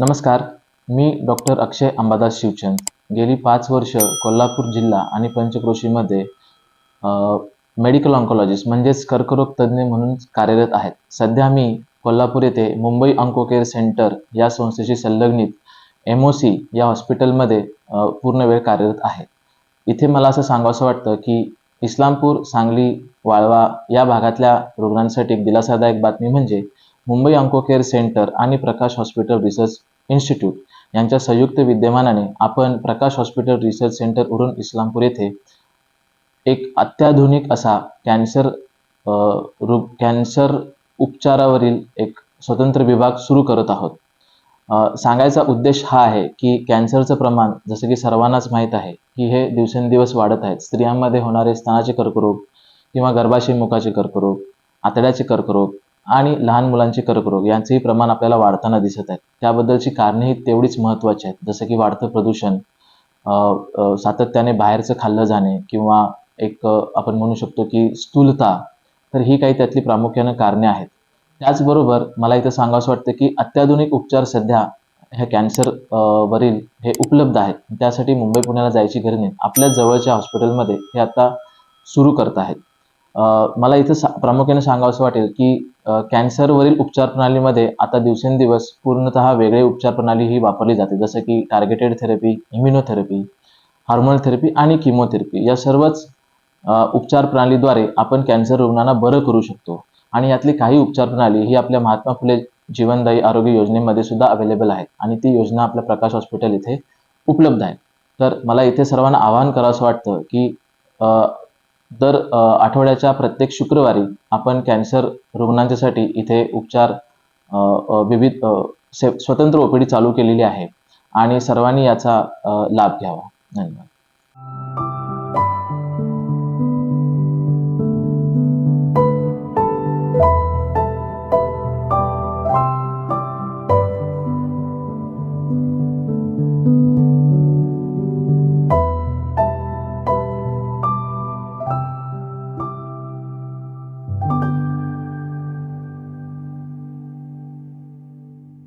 नमस्कार मी डॉक्टर अक्षय अंबादास शिवचंद. गेली पाच वर्ष कोल्हापूर जिल्हा आणि पंचक्रोशीमध्ये मेडिकल ऑन्कॉलॉजिस्ट म्हणजेच कर्करोग तज्ज्ञ म्हणून कार्यरत आहेत. सध्या मी कोल्हापूर येथे मुंबई ऑन्को केअर सेंटर या संस्थेशी संलग्नित एम ओ सी या हॉस्पिटलमध्ये पूर्ण वेळ कार्यरत आहे. इथे मला असं सांगावंसं वाटतं की इस्लामपूर सांगली वाळवा या भागातल्या रुग्णांसाठी एक दिलासादायक बातमी म्हणजे मुंबई ऑन्को केअर सेंटर आणि प्रकाश हॉस्पिटल रिसर्च इन्स्टिट्यूट. यांच्या संयुक्त विद्यमानाने आपण Prakash hospital research centre Urun Islampur येथे एक अत्याधुनिक असा कॅन्सर रूप कॅन्सर उपचारावरील एक स्वतंत्र विभाग सुरू करत आहोत. सांगायचा उद्देश हा आहे की कॅन्सरचं प्रमाण जसं की सर्वांनाच माहीत आहे की हे दिवसेंदिवस वाढत आहेत. स्त्रियांमध्ये होणारे स्तनाचे कर्करोग किंवा गर्भाशय मुखाचे कर्करोग आतड्याचे कर्करोग आणि लहान मुलांचे कर्करोग यांचेही प्रमाण आपल्याला वाढताना दिसत आहेत त्याबद्दलची कारणेही तेवढीच महत्त्वाची आहेत. जसं की वाढतं प्रदूषण सातत्याने बाहेरचं खाल्लं जाणे किंवा एक आपण म्हणू शकतो की स्थूलता तर ही काही त्यातली प्रामुख्यानं कारणे आहेत. त्याचबरोबर मला इथं सांगावंसं वाटतं की अत्याधुनिक उपचार सध्या ह्या कॅन्सर वरील हे उपलब्ध आहेत. त्यासाठी मुंबई पुण्याला जायची गरज नाही. आपल्या जवळच्या हॉस्पिटलमध्ये हे आता सुरू करत आहेत. मला इथं सा प्रामुख्याने सांगावंसं वाटेल की कॅन्सरवरील उपचार प्रणालीमध्ये आता दिवसेंदिवस पूर्णतः वेगळे उपचार प्रणाली ही वापरली जाते. जसं की targeted therapy immunotherapy hormonal therapy आणि किमोथेरपी या सर्वच उपचार प्रणालीद्वारे आपण कॅन्सर रुग्णांना बरं करू शकतो. आणि यातली काही उपचार प्रणाली ही आपल्या महात्मा फुले जीवनदायी आरोग्य योजनेमध्ये सुद्धा अवेलेबल आहेत. आणि ती योजना आपल्या प्रकाश हॉस्पिटल इथे उपलब्ध आहे तर मला इथे सर्वांना आवाहन करावंसं वाटतं की दर आठवड्याच्या प्रत्येक शुक्रवारी आपण कॅन्सर रुग्णांच्यासाठी इथे उपचार विविध स्वतंत्र ओपीडी चालू केलेली आहे आणि सर्वांनी याचा लाभ घ्यावा. धन्यवाद.